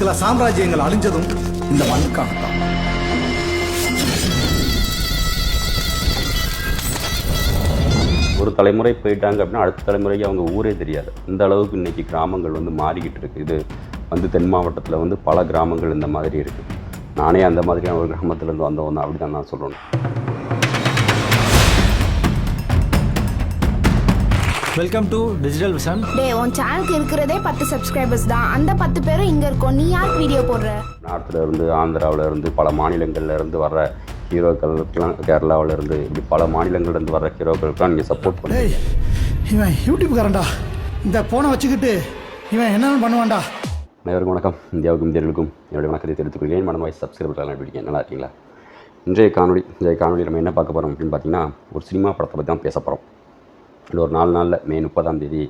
சில சாம்ராஜ்யங்கள் அழிஞ்சதும் இந்த மண்ணுக்காகத்தான். ஒரு தலைமுறை போயிட்டாங்க அப்படின்னா அடுத்த தலைமுறைக்கு அவங்க ஊரே தெரியாது. இந்த அளவுக்கு இன்னைக்கு கிராமங்கள் வந்து மாறிக்கிட்டு இருக்கு. இது வந்து தென் மாவட்டத்தில் வந்து பல கிராமங்கள் இந்த மாதிரி இருக்குது நானே அந்த மாதிரியான ஒரு கிராமத்துலேருந்து வந்தவன் தான். அப்படி தான் நான் சொல்லணும். வெல்கம் டு டிஜிட்டல் விஷன் டேய் உன் சேனலுக்கு இருக்கிறதே பத்து சப்ஸ்கிரைபர்ஸ் தான். அந்த பத்து பேரும் இங்க இருக்கோம். நீ யாருக்கு வீடியோ போடுற? நார்த்தில் இருந்து ஆந்திராவில் இருந்து பல மாநிலங்கள்ல இருந்து வர்ற ஹீரோக்களுக்கெல்லாம் கேரளாவில் இருந்து இப்படி பல மாநிலங்கள்ல இருந்து வர்ற ஹீரோக்களுக்கெல்லாம் நீங்கள் சப்போர்ட் பண்ணி. டேய் இவன் யூடியூப்காரன்டா. இந்த போனை வச்சுக்கிட்டு இவன் என்னென்ன பண்ணுவான்டா? அனைவருக்கும் வணக்கம். இந்தியாவுக்கும் இந்தியர்களுக்கும் என்னுடைய வணக்கத்தை தெரிவித்துக் கொள்கிறேன். மனம் வாய்ஸ் சப்ஸ்கிரைபர் நடிக்கிறேன் நல்லா இருக்கீங்களா? இன்றைய காணொளி இன்றைய காணொலி நம்ம என்ன பார்க்க போகிறோம் அப்படின்னு பார்த்தீங்கன்னா ஒரு சினிமா படத்தை பற்றி தான் பேச போகிறோம் இல்லை ஒரு நாலு நாளில் மே முப்பதாம் தேதி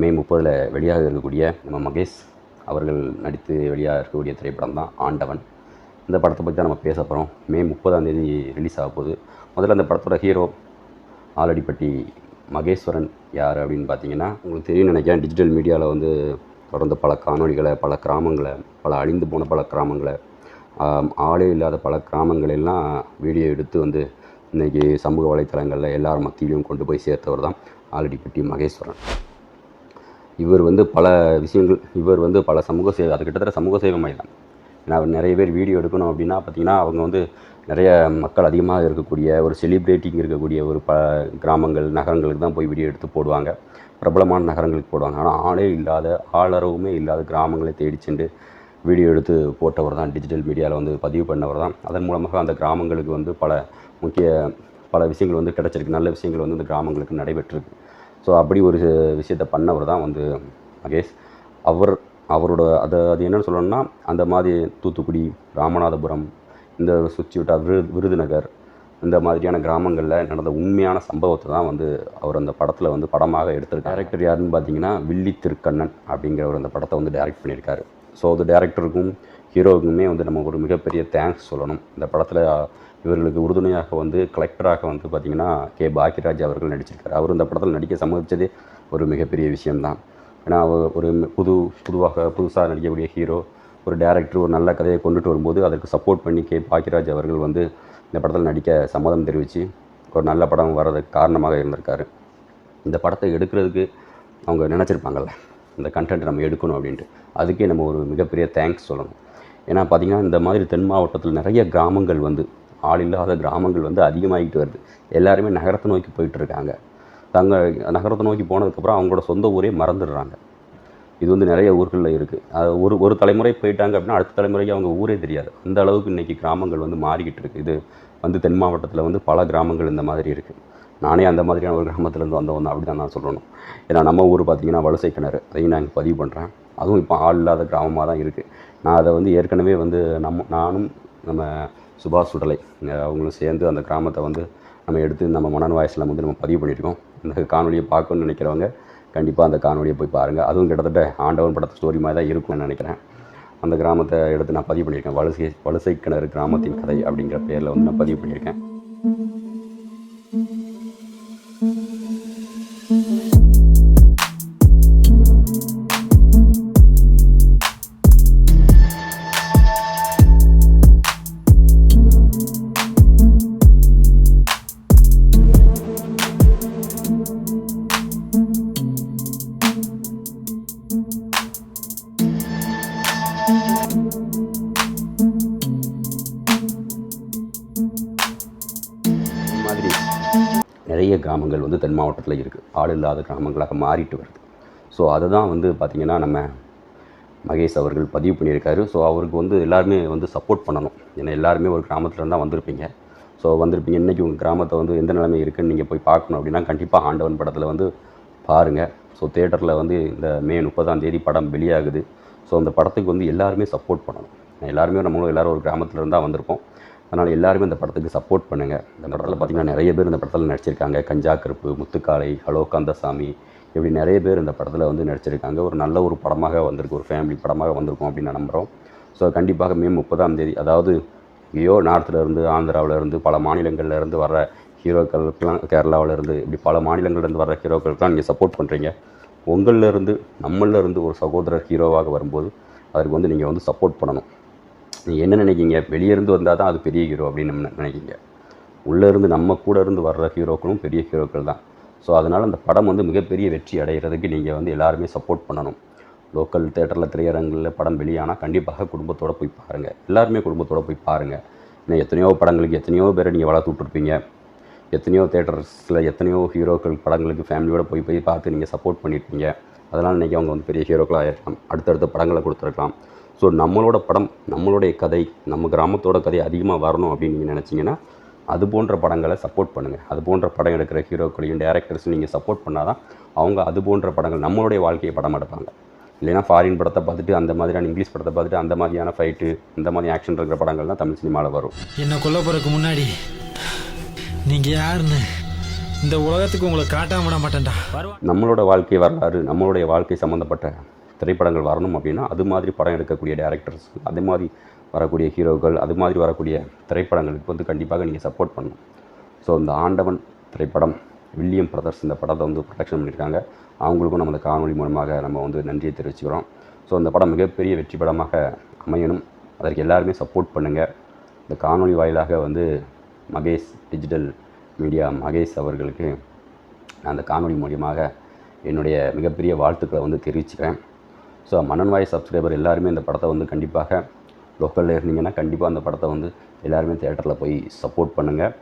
மே முப்பதில் வெளியாக இருக்கக்கூடிய நம்ம மகேஷ் அவர்கள் நடித்து வெளியாக இருக்கக்கூடிய திரைப்படம் தான் ஆண்டவன். இந்த படத்தை பற்றி தான் நம்ம பேச போகிறோம் மே முப்பதாம் தேதி ரிலீஸ் ஆக போகுது. முதல்ல அந்த படத்தோட ஹீரோ ஆலடிப்பட்டி மகேஸ்வரன் யார் அப்படின்னு பார்த்தீங்கன்னா உங்களுக்கு தெரியும் நினைக்கிறேன் டிஜிட்டல் மீடியாவில் வந்து தொடர்ந்து பல காணொளிகளை பல கிராமங்களை பல அழிந்து போன பல கிராமங்களை ஆளே இல்லாத பல கிராமங்களெல்லாம் வீடியோ எடுத்து வந்து இன்றைக்கி சமூக வலைத்தளங்களில் எல்லார் மத்தியிலையும் கொண்டு போய் சேர்த்தவர் தான் ஆலடிப்பட்டி மகேஸ்வரன். இவர் வந்து பல விஷயங்கள் இவர் வந்து பல சமூக சேவை அது கிட்டத்தட்ட சமூக சேவை மையம். ஏன்னா அவர் நிறைய பேர் வீடியோ எடுக்கணும் அப்படின்னா பார்த்தீங்கன்னா அவங்க வந்து நிறைய மக்கள் அதிகமாக இருக்கக்கூடிய ஒரு செலிப்ரேட்டிங் இருக்கக்கூடிய ஒரு ப கிராமங்கள் நகரங்களுக்கு தான் போய் வீடியோ எடுத்து போடுவாங்க. பிரபலமான நகரங்களுக்கு போடுவாங்க. ஆனால் ஆளே இல்லாத ஆளரவுமே இல்லாத கிராமங்களை தேடி சென்று வீடியோ எடுத்து போட்டவர் தான் டிஜிட்டல் மீடியாவில் வந்து பதிவு பண்ணவர் தான். அதன் மூலமாக அந்த கிராமங்களுக்கு வந்து பல முக்கிய பல விஷயங்கள் வந்து கிடச்சிருக்கு. நல்ல விஷயங்கள் வந்து அந்த கிராமங்களுக்கு நடைபெற்றிருக்கு. ஸோ அப்படி ஒரு விஷயத்தை பண்ணவர் தான் வந்து மகேஷ். அவர் அவரோட அதை அது என்னென்னு சொல்லணும்னா அந்த மாதிரி தூத்துக்குடி ராமநாதபுரம் இந்த சுற்றி விட்டா விரு விருதுநகர் இந்த மாதிரியான கிராமங்களில் நடந்த உண்மையான சம்பவத்தை தான் வந்து அவர் அந்த படத்தில் வந்து படமாக எடுத்திருக்காரு. டேரக்டர் யாருன்னு பார்த்தீங்கன்னா வில்லி திருக்கண்ணன் அப்படிங்கிறவர் அந்த படத்தை வந்து டைரக்ட் பண்ணியிருக்காரு. ஸோ அது டேரக்டருக்கும் ஹீரோவுக்குமே வந்து நம்ம ஒரு மிகப்பெரிய தேங்க்ஸ் சொல்லணும். இந்த படத்தில் இவர்களுக்கு உறுதுணையாக வந்து கலெக்டராக வந்து பார்த்திங்கன்னா கே. பாக்கியராஜ் அவர்கள் நடிச்சிருக்கார். அவர் இந்த படத்தில் நடிக்க சம்மதித்ததே ஒரு மிகப்பெரிய விஷயம்தான். ஏன்னா அவர் ஒரு புது புதுவாக புதுசாக நடிக்கக்கூடிய ஹீரோ ஒரு டேரக்டர் ஒரு நல்ல கதையை கொண்டுட்டு வரும்போது அதற்கு சப்போர்ட் பண்ணி கே. பாக்கியராஜ் அவர்கள் வந்து இந்த படத்தில் நடிக்க சம்மதம் தெரிவித்து ஒரு நல்ல படம் வர்றதுக்கு காரணமாக இருந்திருக்காரு. இந்த படத்தை எடுக்கிறதுக்கு அவங்க நினச்சிருப்பாங்கல்ல. இந்த கண்டென்ட் நம்ம எடுக்கணும் அப்படின்ட்டு. அதுக்கே நம்ம ஒரு மிகப்பெரிய தேங்க்ஸ் சொல்லணும். ஏன்னா பார்த்திங்கன்னா இந்த மாதிரி தென் மாவட்டத்தில் நிறைய கிராமங்கள் வந்து ஆள் இல்லாத கிராமங்கள் வந்து அதிகமாகிட்டு வருது. எல்லாருமே நகரத்தை நோக்கி போயிட்டுருக்காங்க. தங்க நகரத்தை நோக்கி போனதுக்கப்புறம் அவங்களோட சொந்த ஊரே மறந்துடுறாங்க. இது வந்து நிறைய ஊர்களில் இருக்குது ஒரு ஒரு தலைமுறை போயிட்டாங்க அப்படின்னா அடுத்த தலைமுறைக்கு அவங்க ஊரே தெரியாது. அந்த அளவுக்கு இன்றைக்கி கிராமங்கள் வந்து மாறிக்கிட்டு இருக்குது இது வந்து தென் மாவட்டத்தில் வந்து பல கிராமங்கள் இந்த மாதிரி இருக்குது நானே அந்த மாதிரியான ஒரு கிராமத்துலேருந்து வந்தவன் அப்படி தான் நான் சொல்லணும். ஏன்னா நம்ம ஊர் பார்த்திங்கன்னா வலசை கிணறு. அதையும் நான் இங்கே பதிவு பண்ணுறேன் அதுவும் இப்போ ஆள் இல்லாத கிராமமாக தான் இருக்குது நான் அதை வந்து ஏற்கனவே வந்து நம்ம நானும் நம்ம சுபாஷ் சுடலை அவங்களும் சேர்ந்து அந்த கிராமத்தை வந்து நம்ம எடுத்து நம்ம மனன் வாய்ஸில் வந்து நம்ம பதிவு பண்ணியிருக்கோம். இந்த காணொலியை பார்க்கணும்னு நினைக்கிறவங்க கண்டிப்பாக அந்த காணொலியை போய் பாருங்கள் அதுவும் கிட்டத்தட்ட ஆண்டவன் படத்தை ஸ்டோரி மாதிரி தான் இருக்கும்னு நினைக்கிறேன். அந்த கிராமத்தை எடுத்து நான் பதிவு பண்ணியிருக்கேன். வலசை வலசை கிணறு கிராமத்தின் கதை அப்படிங்கிற பேரில் வந்து நான் பதிவு பண்ணியிருக்கேன். நிறைய கிராமங்கள் வந்து தென் மாவட்டத்தில் இருக்குது ஆள் இல்லாத கிராமங்களாக மாறிட்டு வருது. ஸோ அதை தான் வந்து பார்த்திங்கன்னா நம்ம மகேஷ் அவர்கள் பதிவு பண்ணியிருக்காரு. ஸோ அவருக்கு வந்து எல்லாருமே வந்து சப்போர்ட் பண்ணணும். ஏன்னா எல்லாருமே ஒரு கிராமத்துலேருந்து தான் வந்திருப்பீங்க. ஸோ வந்திருப்பீங்க. இன்றைக்கி உங்கள் கிராமத்தை வந்து எந்த நிலைமை இருக்குன்னு நீங்கள் போய் பார்க்கணும் அப்படின்னா கண்டிப்பாக ஆண்டவன் படத்தில் வந்து பாருங்கள் ஸோ தேட்டரில் வந்து இந்த மே முப்பதாம் தேதி படம் வெளியாகுது. ஸோ அந்த படத்துக்கு வந்து எல்லாருமே சப்போர்ட் பண்ணணும். எல்லாருமே நம்மளும் எல்லாரும் ஒரு கிராமத்தில் இருந்தால் தான் வந்திருப்போம். அதனால் எல்லாருமே இந்த படத்துக்கு சப்போர்ட் பண்ணுங்கள் இந்த படத்தில் பார்த்திங்கன்னா நிறைய பேர் இந்த படத்தில் நடிச்சிருக்காங்க. கஞ்சா கருப்பு முத்துக்காளை ஹலோ கந்தசாமி இப்படி நிறைய பேர் இந்த படத்தில் வந்து நடிச்சிருக்காங்க. ஒரு நல்ல ஒரு படமாக வந்திருக்கு. ஒரு ஃபேமிலி படமாக வந்திருக்கும் அப்படின்னு நம்புகிறோம் ஸோ கண்டிப்பாக மே முப்பதாம் தேதி அதாவது எங்கேயோ நார்த்தில் இருந்து ஆந்திராவில் இருந்து பல மாநிலங்கள்லேருந்து இருந்து வர்ற கேரளாவிலேருந்து இப்படி பல மாநிலங்கள்லேருந்து இருந்து வர்ற நீங்கள் சப்போர்ட் பண்ணுறீங்க உங்களிலேருந்து நம்மளில் இருந்து ஒரு சகோதரர் ஹீரோவாக வரும்போது அதற்கு வந்து நீங்கள் வந்து சப்போர்ட் பண்ணணும். நீங்கள் என்ன நினைக்கிங்க? வெளியே இருந்து வந்தால் தான் அது பெரிய ஹீரோ அப்படின்னு நம்ம நினைக்கிங்க. உள்ளே இருந்து நம்ம கூட இருந்து வர்ற ஹீரோக்களும் பெரிய ஹீரோக்கள் தான். ஸோ அதனால் அந்த படம் வந்து மிகப்பெரிய வெற்றி அடைகிறதுக்கு நீங்கள் வந்து எல்லாருமே சப்போர்ட் பண்ணணும். லோக்கல் தேட்டரில் திரையரங்கில் படம் வெளியானால் கண்டிப்பாக குடும்பத்தோடு போய் பாருங்கள் எல்லாருமே குடும்பத்தோடு போய் பாருங்கள் ஏன்னா எத்தனையோ படங்களுக்கு எத்தனையோ பேரை நீங்கள் வளர்த்து விட்ருப்பீங்க எத்தனையோ தேட்டர்ஸில் எத்தனையோ ஹீரோக்கள் படங்களுக்கு ஃபேமிலியோடு போய் போய் பார்த்து நீங்கள் சப்போர்ட் பண்ணியிருப்பீங்க அதனால் இன்றைக்கி அவங்க வந்து பெரிய ஹீரோக்களாக இருக்கலாம் அடுத்தடுத்த படங்களை கொடுத்துருக்கலாம். ஸோ நம்மளோட படம் நம்மளுடைய கதை நம்ம கிராமத்தோட கதை அதிகமாக வரணும் அப்படின்னு நீங்கள் நினச்சிங்கன்னா அது போன்ற படங்களை சப்போர்ட் பண்ணுங்கள் அது போன்ற படம் எடுக்கிற ஹீரோக்களையும் டேரக்டர்ஸும் நீங்கள் சப்போர்ட் பண்ணால் தான் அவங்க அது போன்ற படங்கள் நம்மளுடைய வாழ்க்கையை படம் எடுப்பாங்க. இல்லைன்னா ஃபாரின் படத்தை பார்த்துட்டு அந்த மாதிரியான இங்கிலீஷ் படத்தை பார்த்துட்டு அந்த மாதிரியான ஃபைட்டு இந்த மாதிரி ஆக்ஷன் இருக்கிற படங்கள் தான் தமிழ் சினிமாவில் வரும். என்னை கொல்ல போறதுக்கு முன்னாடி நீங்க யாருன்னு இந்த உலகத்துக்கு உங்களை காட்டாம விட மாட்டேன்டா. நம்மளோட வாழ்க்கை வரலாறு நம்மளுடைய வாழ்க்கை சம்மந்தப்பட்ட திரைப்படங்கள் வரணும் அப்படின்னா அது மாதிரி படம் எடுக்கக்கூடிய டேரக்டர்ஸ் அது மாதிரி வரக்கூடிய ஹீரோக்கள் அது மாதிரி வரக்கூடிய திரைப்படங்களுக்கு வந்து கண்டிப்பாக நீங்கள் சப்போர்ட் பண்ணணும். ஸோ இந்த ஆண்டவன் திரைப்படம் வில்லியம் பிரதர்ஸ் இந்த படத்தை வந்து ப்ரொடக்ஷன் பண்ணியிருக்காங்க. அவங்களுக்கும் நம்ம காணொலி மூலமாக நம்ம வந்து நன்றியை தெரிவிச்சுக்கிறோம். ஸோ இந்த படம் மிகப்பெரிய வெற்றி படமாக அமையணும். அதற்கு எல்லாருமே சப்போர்ட் பண்ணுங்கள் இந்த காணொலி வாயிலாக வந்து மகேஷ் டிஜிட்டல் மீடியா மகேஷ் அவர்களுக்கு நான் அந்த காணொலி மூலியமாக என்னுடைய மிகப்பெரிய வாழ்த்துக்களை வந்து தெரிவிச்சுக்கிறேன். ஸோ மன்னன்வாய் சப்ஸ்கிரைபர் எல்லாருமே இந்த படத்தை வந்து கண்டிப்பாக லோக்கலில் இருந்தீங்கன்னா கண்டிப்பாக அந்த படத்தை வந்து எல்லாருமே தேட்டரில் போய் சப்போர்ட் பண்ணுங்கள்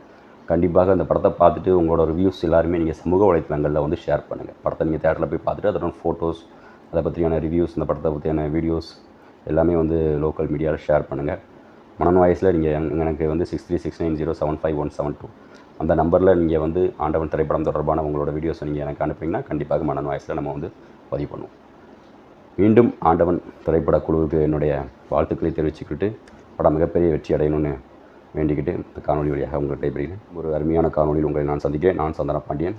கண்டிப்பாக அந்த படத்தை பார்த்துட்டு உங்களோட ரிவ்யூஸ் எல்லாருமே நீங்கள் சமூக வலைத்தளங்களில் வந்து ஷேர் பண்ணுங்கள் படத்தை நீங்கள் தேட்டரில் போய் பார்த்துட்டு அதோட ஃபோட்டோஸ் அதை பற்றியான ரிவ்யூஸ் இந்த படத்தை பற்றியான வீடியோஸ் எல்லாமே வந்து லோக்கல் மீடியாவில் ஷேர் பண்ணுங்கள் மனன் வாய்ஸில் நீங்கள் எனக்கு வந்து six three six nine zero seven five one seven two அந்த நம்பரில் நீங்கள் வந்து ஆண்டவன் திரைப்படம் தொடர்பான உங்களோட வீடியோஸை நீங்கள் எனக்கு அனுப்புனீங்கன்னா கண்டிப்பாக மனன் வாய்ஸில் நம்ம வந்து பதிவு பண்ணுவோம். மீண்டும் ஆண்டவன் திரைப்பட குழுவுக்கு என்னுடைய வாழ்த்துக்களை தெரிவிச்சுக்கிட்டு படம் மிகப்பெரிய வெற்றி அடையணும்னு வேண்டிக்கிட்டு இந்த காணொலி வழியாக உங்கள்கிட்ட விடைபெறுகிறேன். ஒரு அருமையான காணொலியில் உங்களை நான் சந்திக்கிறேன். நான் சந்தன பாண்டியன்.